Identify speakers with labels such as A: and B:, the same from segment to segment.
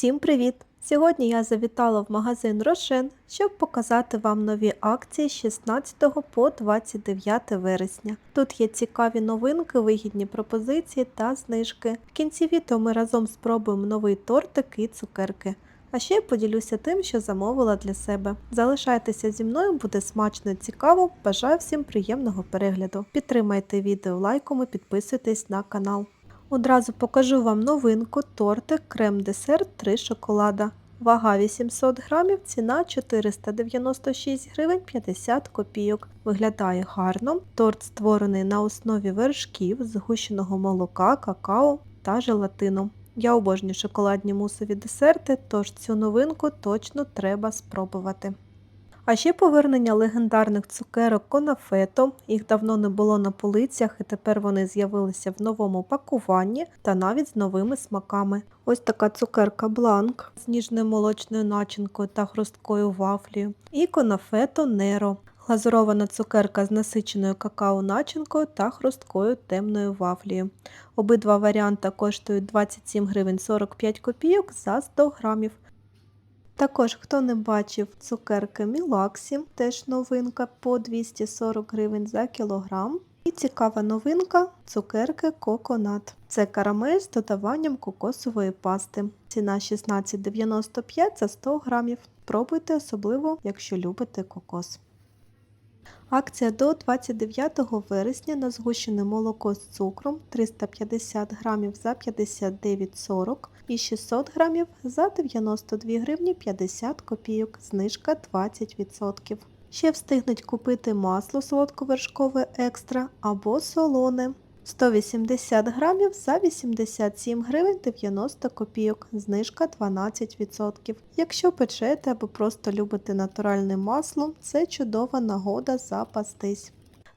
A: Всім привіт! Сьогодні я завітала в магазин Рошен, щоб показати вам нові акції з 16 по 29 вересня. Тут є цікаві новинки, вигідні пропозиції та знижки. В кінці відео ми разом спробуємо новий тортик і цукерки. А ще я поділюся тим, що замовила для себе. Залишайтеся зі мною, буде смачно і цікаво. Бажаю всім приємного перегляду. Підтримайте відео лайком і підписуйтесь на канал. Одразу покажу вам новинку тортик крем-десерт 3 шоколада. Вага 800 грамів, ціна 496 гривень 50 копійок. Виглядає гарно. Торт створений на основі вершків, згущеного молока, какао та желатину. Я обожнюю шоколадні мусові десерти, тож цю новинку точно треба спробувати. А ще повернення легендарних цукерок конафето. Їх давно не було на полицях, і тепер вони з'явилися в новому пакуванні та навіть з новими смаками. Ось така цукерка бланк з ніжною молочною начинкою та хрусткою вафлею. І конафето неро. Глазурована цукерка з насиченою какао-начинкою та хрусткою темною вафлею. Обидва варіанти коштують 27 гривень 45 копійок за 100 грамів. Також, хто не бачив цукерки Мілаксі, теж новинка по 240 гривень за кілограм. І цікава новинка цукерки Коконат. Це карамель з додаванням кокосової пасти. Ціна 16,95 за 100 грамів. Пробуйте, особливо, якщо любите кокос. Акція до 29 вересня на згущене молоко з цукром 350 грамів за 59,40 і 600 грамів за 92 гривні 50 копійок, знижка 20%. Ще встигнуть купити масло солодковершкове екстра або солоне 180 грамів за 87 гривень 90 копійок, знижка 12%. Якщо печете або просто любите натуральне масло, це чудова нагода запастись.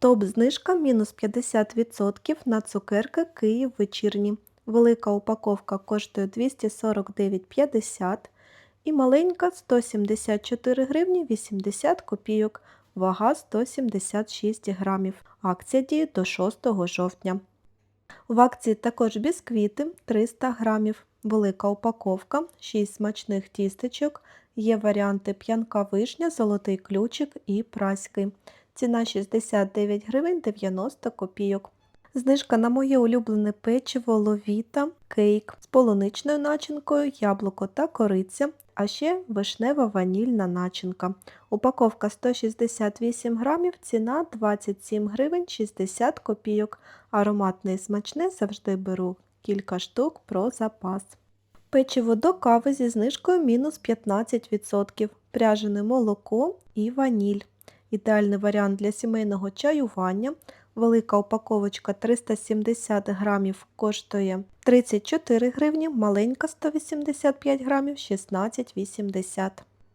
A: Топ-знижка мінус 50% на цукерки Київ вечірні. Велика упаковка коштує 249,50 і маленька 174 гривні 80 копійок, вага 176 грамів. Акція діє до 6 жовтня. В акції також бісквіти 300 грамів, велика упаковка, 6 смачних тістечок, є варіанти п'янка вишня, золотий ключик і праський. Ціна 69 гривень 90 копійок. Знижка на моє улюблене печиво ловіта, кейк з полуничною начинкою, яблуко та кориця, а ще вишнева ванільна начинка. Упаковка 168 грамів, ціна 27 гривень 60 копійок. Ароматне і смачне завжди беру кілька штук про запас. Печиво до кави зі знижкою мінус 15%, пряжене молоко і ваніль. Ідеальний варіант для сімейного чаювання. Велика упаковочка 370 грамів коштує 34 гривні, маленька 185 грамів 16,80.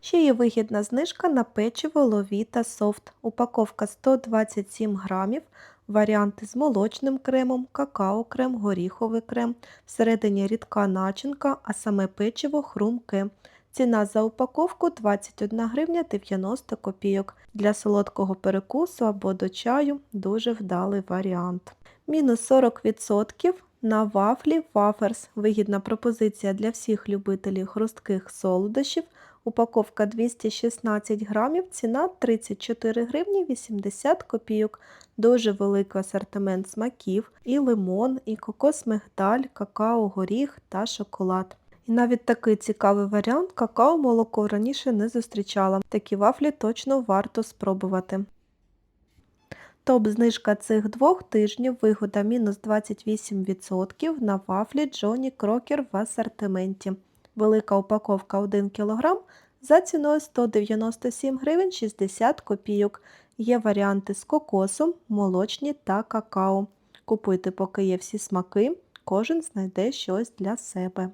A: Ще є вигідна знижка на печиво ловіта софт. Упаковка 127 грамів, варіанти з молочним кремом, какао-крем, горіховий крем, всередині рідка начинка, а саме печиво хрумке. Ціна за упаковку 21 гривня 90 копійок. Для солодкого перекусу або до чаю дуже вдалий варіант. Мінус 40% на вафлі Wafers. Вигідна пропозиція для всіх любителів хрустких солодощів. Упаковка 216 грамів, ціна 34 гривні 80 копійок. Дуже великий асортимент смаків, і лимон, і кокос мигдаль, какао, горіх та шоколад. І навіть такий цікавий варіант какао-молоко раніше не зустрічала. Такі вафлі точно варто спробувати. Топ-знижка цих двох тижнів вигода мінус 28% на вафлі Джоні Крокер в асортименті. Велика упаковка 1 кг за ціною 197 гривень 60 копійок. Є варіанти з кокосом, молочні та какао. Купуйте, поки є всі смаки, кожен знайде щось для себе.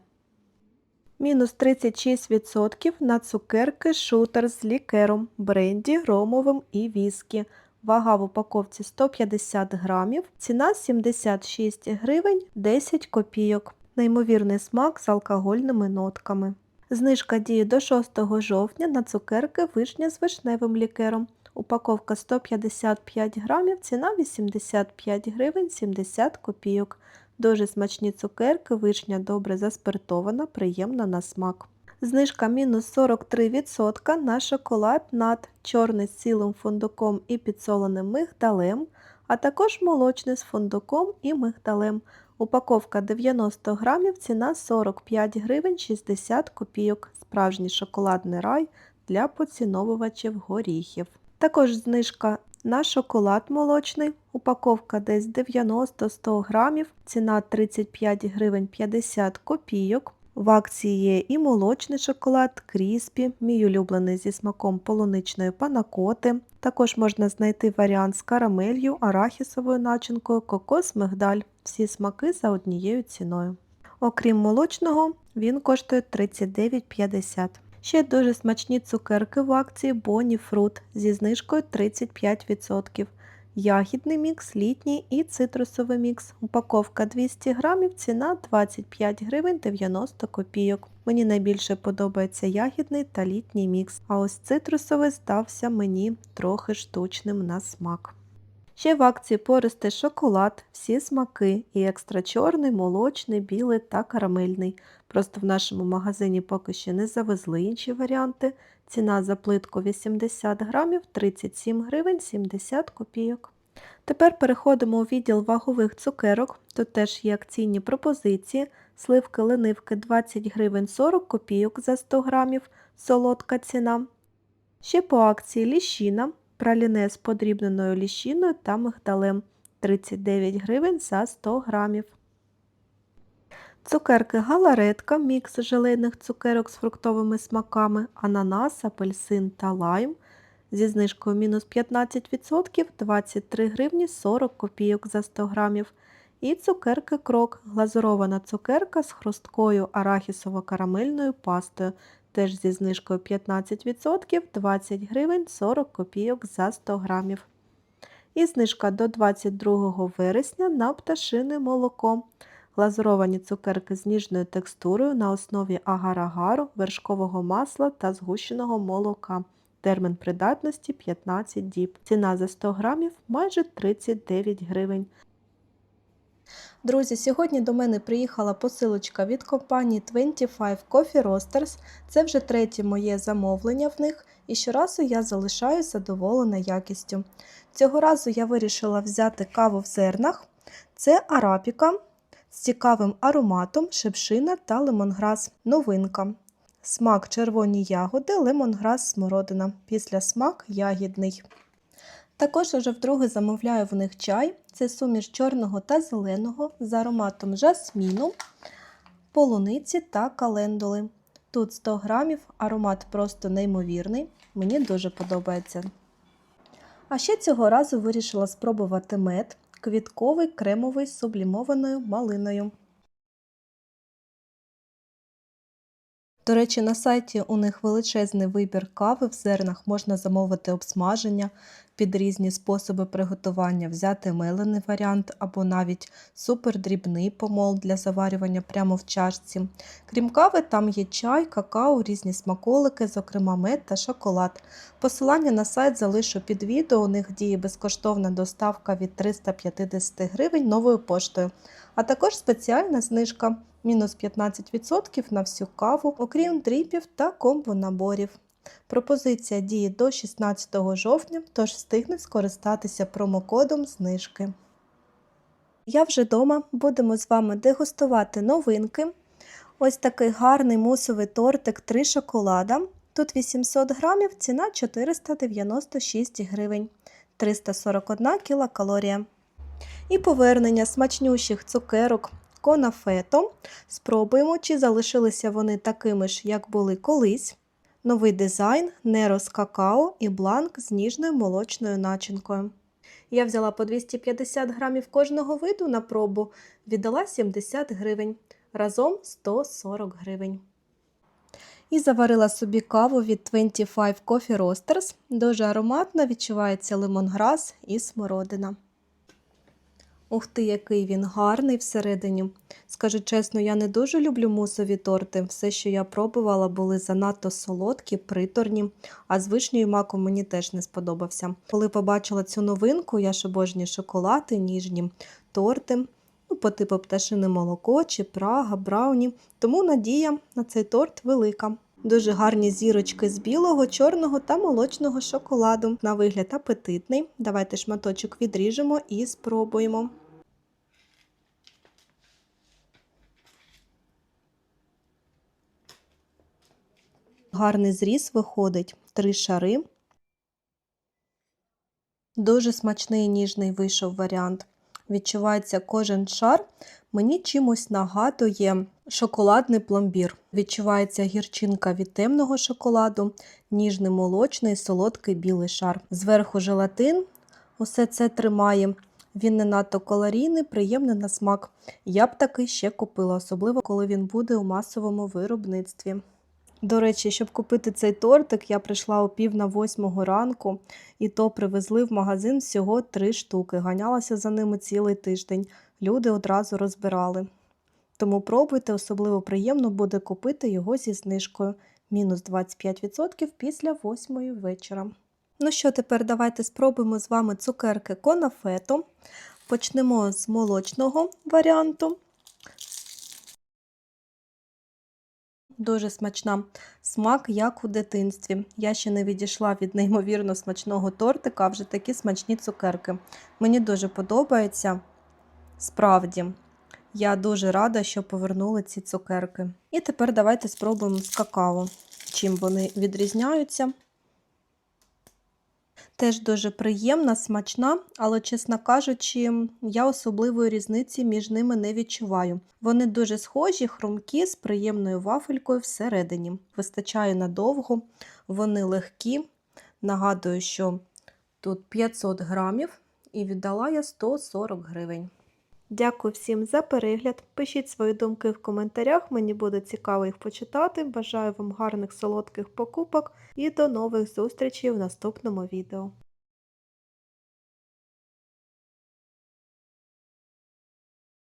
A: Мінус 36% на цукерки шутер з лікером, бренді, ромовим і віскі. Вага в упаковці 150 грамів, ціна 76 гривень 10 копійок. Неймовірний смак з алкогольними нотками. Знижка діє до 6 жовтня на цукерки вишня з вишневим лікером. Упаковка 155 грамів, ціна 85 гривень 70 копійок. Дуже смачні цукерки, вишня добре заспиртована, приємна на смак. Знижка мінус 43% на шоколад над чорний з цілим фундуком і підсоленим мигдалем, а також молочний з фундуком і мигдалем. Упаковка 90 грамів, ціна 45 гривень 60 копійок. Справжній шоколадний рай для поціновувачів горіхів. Також знижка на шоколад молочний, упаковка десь 90-100 грамів, ціна 35 гривень 50 копійок. В акції є і молочний шоколад, кріспі, мій улюблений зі смаком полуничної панакоти. Також можна знайти варіант з карамелью, арахісовою начинкою, кокос, мигдаль. Всі смаки за однією ціною. Окрім молочного, він коштує 39,50. Ще дуже смачні цукерки в акції Bonnie Fruit зі знижкою 35%. Ягідний мікс, літній і цитрусовий мікс. Упаковка 200 грамів, ціна 25 гривень 90 копійок. Мені найбільше подобається ягідний та літній мікс, а ось цитрусовий стався мені трохи штучним на смак. Ще в акції пористий шоколад, всі смаки і екстра чорний, молочний, білий та карамельний. Просто в нашому магазині поки що не завезли інші варіанти. Ціна за плитку 80 грамів 37 гривень 70 копійок. Тепер переходимо у відділ вагових цукерок. Тут теж є акційні пропозиції. Сливки ленивки 20 гривень 40 копійок за 100 грамів, солодка ціна. Ще по акції ліщина, праліне з подрібненою ліщиною та мигдалем 39 гривень за 100 грамів. Цукерки галаретка, мікс желейних цукерок з фруктовими смаками, ананас, апельсин та лайм зі знижкою мінус 15% 23 гривні 40 копійок за 100 грамів. І цукерки крок, глазурована цукерка з хрусткою арахісово-карамельною пастою, теж зі знижкою 15% 20 гривень 40 копійок за 100 грамів. І знижка до 22 вересня на пташине молоко. Глазуровані цукерки з ніжною текстурою на основі агар-агару, вершкового масла та згущеного молока. Термін придатності 15 діб. Ціна за 100 грамів майже 39 гривень. Друзі, сьогодні до мене приїхала посилочка від компанії 25 Coffee Roasters. Це вже третє моє замовлення в них, і щоразу я залишаюсь задоволена якістю. Цього разу я вирішила взяти каву в зернах. Це арабіка з цікавим ароматом, шипшина та лемонграс. Новинка. Смак червоні ягоди, лемонграс смородина. Після смак ягідний. Також уже вдруге замовляю в них чай. Це суміш чорного та зеленого з ароматом жасміну, полуниці та календули. Тут 100 грамів, аромат просто неймовірний. Мені дуже подобається. А ще цього разу вирішила спробувати мед квітковий кремовий з сублімованою малиною. До речі, на сайті у них величезний вибір кави в зернах, можна замовити обсмаження під різні способи приготування, взяти мелений варіант або навіть супердрібний помол для заварювання прямо в чашці. Крім кави, там є чай, какао, різні смаколики, зокрема мед та шоколад. Посилання на сайт залишу під відео. У них діє безкоштовна доставка від 350 гривень новою поштою, а також спеціальна знижка мінус 15% на всю каву, окрім дріпів та комбо-наборів. Пропозиція діє до 16 жовтня, тож встигне скористатися промокодом знижки. Я вже вдома, будемо з вами дегустувати новинки. Ось такий гарний мусовий тортик 3 шоколада. Тут 800 грамів, ціна 496 гривень, 341 кілокалорія. І повернення смачнющих цукерок конафето. Спробуємо, чи залишилися вони такими ж, як були колись. Новий дизайн, неро з какао і бланк з ніжною молочною начинкою. Я взяла по 250 грамів кожного виду на пробу, віддала 70 гривень, разом 140 гривень. І заварила собі каву від 25 Coffee Roasters. Дуже ароматно відчувається лимонграс і смородина. Ух ти, який він гарний всередині. Скажу чесно, я не дуже люблю мусові торти. Все, що я пробувала, були занадто солодкі, приторні, а з вишнею маком мені теж не сподобався. Коли побачила цю новинку, я ж обожнюю шоколад і ніжні торти. ну, по типу пташине молоко чи прага, брауні. Тому надія на цей торт велика. Дуже гарні зірочки з білого, чорного та молочного шоколаду. На вигляд апетитний. Давайте шматочок відріжемо і спробуємо. Гарний зріз виходить три шари. Дуже смачний і ніжний вийшов варіант. Відчувається кожен шар. Мені чимось нагадує шоколадний пломбір. Відчувається гірчинка від темного шоколаду, ніжний молочний, солодкий білий шар. Зверху желатин. Усе це тримає. Він не надто калорійний, приємний на смак. Я б такий ще купила, особливо коли він буде у масовому виробництві. До речі, щоб купити цей тортик, я прийшла о пів на восьмого ранку, і то привезли в магазин всього три штуки. Ганялася за ними цілий тиждень. Люди одразу розбирали. Тому пробуйте, особливо приємно буде купити його зі знижкою. Мінус 25% після восьмої вечора. Ну що, тепер давайте спробуємо з вами цукерки конафето. Почнемо з молочного варіанту. Дуже смачна смак, як у дитинстві. Я ще не відійшла від неймовірно смачного тортика, а вже такі смачні цукерки. Мені дуже подобається. Справді, я дуже рада, що повернули ці цукерки. І тепер давайте спробуємо з какао, чим вони відрізняються. Теж дуже приємна, смачна, але, чесно кажучи, я особливої різниці між ними не відчуваю. Вони дуже схожі, хрумкі, з приємною вафелькою всередині. Вистачає надовго, вони легкі. Нагадую, що тут 500 грамів і віддала я 140 гривень. Дякую всім за перегляд. Пишіть свої думки в коментарях, мені буде цікаво їх почитати. Бажаю вам гарних солодких покупок і до нових зустрічей в наступному відео.